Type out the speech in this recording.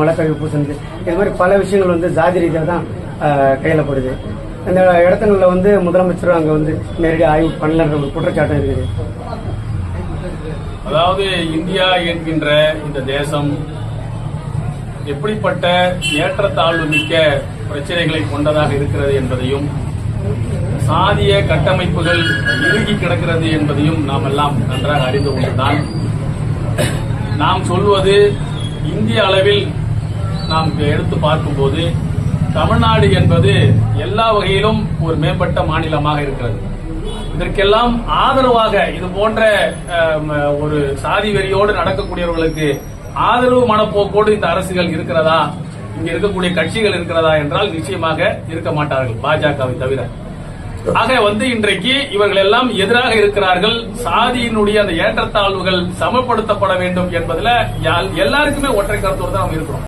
மலக்கழிவு பூசணுது இது மாதிரி பல விஷயங்கள் வந்து ஜாதி ரீதியாக தான் ஆஹ், போடுது. அந்த இடத்துங்களில் வந்து முதலமைச்சரும் அங்கே வந்து நேரடி ஆய்வு பண்ணலன்ற ஒரு குற்றச்சாட்டம் இருக்குது. அதாவது இந்தியா என்கின்ற இந்த தேசம் எப்படிப்பட்ட ஏற்றத்தாழ்வு மிக்க பிரச்சனைகளை கொண்டதாக இருக்கிறது என்பதையும் சாதிய கட்டமைப்புகள் இறுகி கிடக்கிறது என்பதையும் நாம் எல்லாம் நன்றாக அறிந்து கொண்டுதான் நாம் சொல்வது இந்திய அளவில் நாம் எடுத்து பார்க்கும்போது தமிழ்நாடு என்பது எல்லா வகையிலும் ஒரு மேம்பட்ட மாநிலமாக இருக்கிறது. இதற்கெல்லாம் ஆதரவாக இது போன்ற ஒரு சாதி வெறியோடு நடக்கக்கூடியவர்களுக்கு ஆதரவு மனப்போக்கோடு இந்த அரசுகள் இருக்கிறதா இங்க இருக்கக்கூடிய கட்சிகள் இருக்கிறதா என்றால் நிச்சயமாக இருக்க மாட்டார்கள் பாஜகவை தவிர. ஆக வந்து இன்றைக்கு இவர்கள் எல்லாம் எதிராக இருக்கிறார்கள். சாதியினுடைய அந்த ஏற்றத்தாழ்வுகள் சமப்படுத்தப்பட வேண்டும் என்பதுல எல்லாருக்குமே ஒற்றை கருத்தோடு தான் நம்ம இருக்கிறோம்.